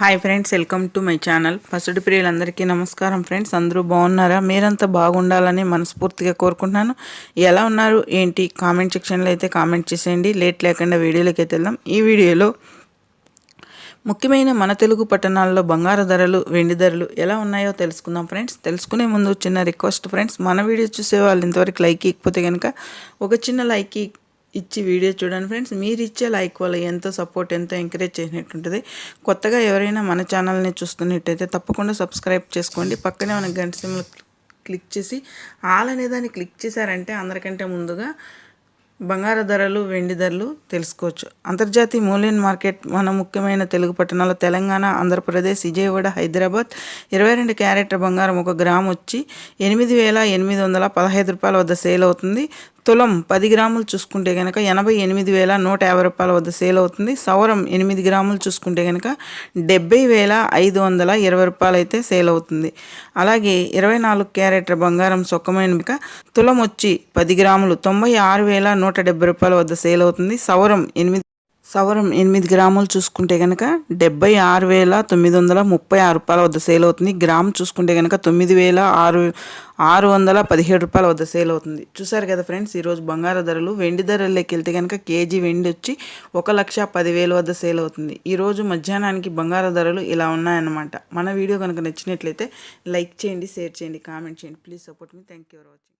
Hi friends welcome to my channel పసుడి ప్రియులందరికీ నమస్కారం friends అందరూ బాగున్నారా? మీరంతా బాగుండాలని మనస్ఫూర్తిగా కోరుకుంటున్నాను. ఎలా ఉన్నారు? ఏంటి? కామెంట్ సెక్షన్లో అయితే కామెంట్ చేసేయండి. లేట్ లేకుండా వీడియోలోకి అయితే వెళ్దాం. ఈ వీడియోలో ముఖ్యమైన మన తెలుగు పట్టణాల్లో బంగారు ధరలు వెండి ధరలు ఎలా ఉన్నాయో తెలుసుకుందాం ఫ్రెండ్స్ తెలుసుకునే ముందు చిన్న రిక్వెస్ట్ ఫ్రెండ్స్ మన వీడియో చూసే వాళ్ళు ఇంతవరకు లైక్ ఇకపోతే కనుక ఒక చిన్న లైక్ ఇచ్చి వీడియో చూడండి ఫ్రెండ్స్. మీరు ఇచ్చే లైక్ వల్ల ఎంతో సపోర్ట్ ఎంతో ఎంకరేజ్ చేసినట్టుంటుంది. కొత్తగా ఎవరైనా మన ఛానల్ని చూస్తున్నట్టయితే తప్పకుండా సబ్స్క్రైబ్ చేసుకోండి. పక్కనే మన గంట సిమ్లు క్లిక్ చేసి ఆల్ అనే దాన్ని క్లిక్ చేశారంటే అందరికంటే ముందుగా బంగారు ధరలు వెండి ధరలు తెలుసుకోవచ్చు. అంతర్జాతీయ మూల్యం మార్కెట్ మన ముఖ్యమైన తెలుగు పట్టణాలు తెలంగాణ ఆంధ్రప్రదేశ్ విజయవాడ హైదరాబాద్ ఇరవై రెండు క్యారెట్ బంగారం ఒక గ్రామ్ వచ్చి ఎనిమిది వేల ఎనిమిది వందల పదహైదు రూపాయల వద్ద సేల్ అవుతుంది. తులం పది గ్రాములు చూసుకుంటే కనుక ఎనభై ఎనిమిది వేల నూట యాభై రూపాయల వద్ద సేల్ అవుతుంది. సౌరం ఎనిమిది గ్రాములు చూసుకుంటే కనుక డెబ్బై వేల ఐదు వందల ఇరవై రూపాయలు అయితే సేల్ అవుతుంది. అలాగే ఇరవై నాలుగు క్యారెట్ల బంగారం సొక్కమైన తులం వచ్చి పది గ్రాములు తొంభై ఆరు వేల నూట డెబ్బై రూపాయల వద్ద సేల్ అవుతుంది. సౌరం ఎనిమిది సవరం ఎనిమిది గ్రాములు చూసుకుంటే కనుక డెబ్బై ఆరు వేల తొమ్మిది వందల ముప్పై ఆరు రూపాయల వద్ద సేల్ అవుతుంది. గ్రామ్ చూసుకుంటే కనుక తొమ్మిది వేల ఆరు ఆరు వందల పదిహేడు రూపాయల వద్ద సేల్ అవుతుంది. చూసారు కదా ఫ్రెండ్స్ ఈరోజు బంగారు ధరలు వెండి ధరల్లోకి వెళ్తే కనుక కేజీ వెండి వచ్చి ఒక లక్ష పదివేల వద్ద సేల్ అవుతుంది. ఈరోజు మధ్యాహ్నానికి బంగారు ధరలు ఇలా ఉన్నాయన్నమాట. మన వీడియో కనుక నచ్చినట్లయితే లైక్ చేయండి షేర్ చేయండి కామెంట్ చేయండి. Please support me. Thank you for watching.